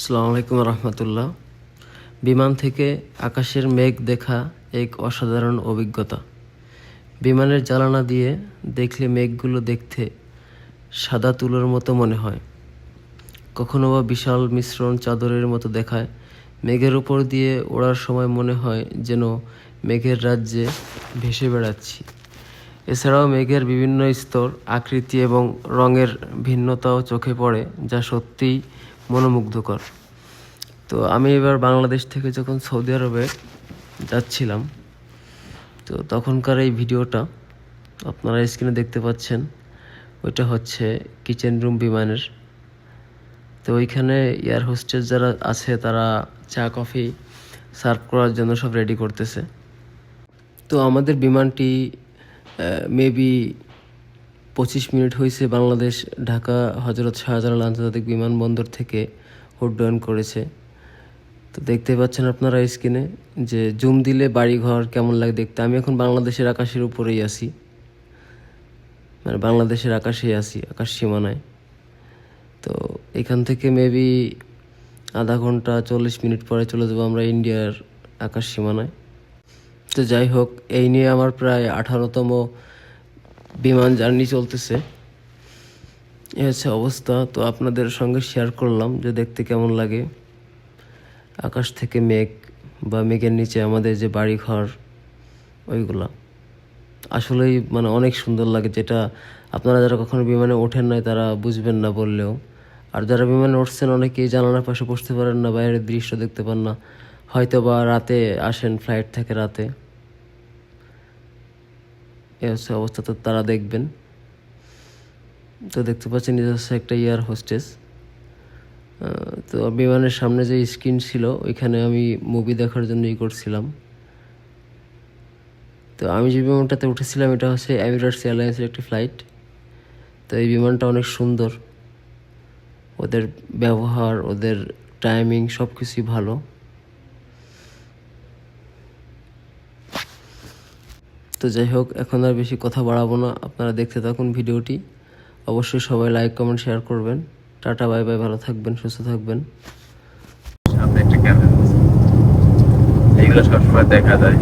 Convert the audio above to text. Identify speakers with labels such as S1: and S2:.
S1: আসসালামু আলাইকুম রহমতুল্লাহ। বিমান থেকে আকাশের মেঘ দেখা এক অসাধারণ অভিজ্ঞতা। বিমানের জ্বালানা দিয়ে দেখলে মেঘগুলো দেখতে সাদা তুলোর মতো মনে হয়। কখনো বা বিশাল মিশ্রণ চাদরের মতো দেখায়। মেঘের উপর দিয়ে ওড়ার সময় মনে হয় যেন মেঘের রাজ্যে ভেসে বেড়াচ্ছি। এছাড়াও মেঘের বিভিন্ন স্তর, আকৃতি এবং রঙের ভিন্নতাও চোখে পড়ে, যা সত্যিই মনোমুগ্ধকর। তো আমি এবার বাংলাদেশ থেকে যখন সৌদি আরবে যাচ্ছিলাম, তো তখনকার এই ভিডিওটা আপনারা স্ক্রিনে দেখতে পাচ্ছেন, ওইটা হচ্ছে কিচেন রুম বিমানের। তো ওইখানে এয়ার হোস্টেস যারা আছে, তারা চা, কফি সার্ভ করার জন্য সব রেডি করতেছে। তো আমাদের বিমানটি মেবি পঁচিশ মিনিট হয়েছে বাংলাদেশ, ঢাকা, হজরত শাহজালাল আন্তর্জাতিক বিমানবন্দর থেকে উড্ডয়ন করেছে। তো দেখতে পাচ্ছেন আপনারা স্ক্রিনে যে জুম দিলে বাড়িঘর কেমন লাগে দেখতে। আমি এখন বাংলাদেশের আকাশের উপরেই আছি। মানে বাংলাদেশের আকাশেই আছি, আকাশ সীমানায়। তো এখান থেকে মেবি আধা ঘণ্টা চল্লিশ মিনিট পরে চলে যাব আমরা ইন্ডিয়ার আকাশ সীমানায়। তো যাই হোক, এই নিয়ে আমার প্রায় আঠারোতম বিমান জার্নি চলতেছে। এ হচ্ছে অবস্থা। তো আপনাদের সঙ্গে শেয়ার করলাম যে দেখতে কেমন লাগে। আকাশ থেকে মেঘ বা মেঘের নিচে আমাদের যে বাড়ি ঘর ওইগুলা। আসলেই মানে অনেক সুন্দর লাগে। যেটা আপনারা যারা কখনো বিমানে ওঠেন নাই, তারা বুঝবেন না বললেও। আর যারা বিমানে উঠছেন, অনেকেই জানালার পাশে বসতে পারেন না, বাইরের দৃশ্য দেখতে পান না। হয়তো বা রাতে আসেন ফ্লাইট থেকে রাতে। এ হচ্ছে অবস্থা, তো তারা দেখবেন। তো দেখতে পাচ্ছেন হচ্ছে একটা ইয়ার হোস্টেস। তো বিমানের সামনে যে স্ক্রিন ছিল, ওইখানে আমি মুভি দেখার জন্য ই করছিলাম। তো আমি যে বিমানটাতে উঠেছিলাম, এটা হচ্ছে এমিরেটস এয়ারলাইন্সের একটি ফ্লাইট তো এই বিমানটা অনেক সুন্দর। ওদের ব্যবহার, ওদের টাইমিং সব কিছুই ভালো। তো যাই হোক, এখন আর বেশি কথা বাড়াবো না। আপনারা দেখতে থাকুন ভিডিওটি। অবশ্যই সবাই লাইক কমেন্ট শেয়ার করবেন। টাটা বাই বাই ভালো থাকবেন, সুস্থ থাকবেন।
S2: সামনে একটা ক্যামেরা এইগুলো সবসময় দেখা যায়।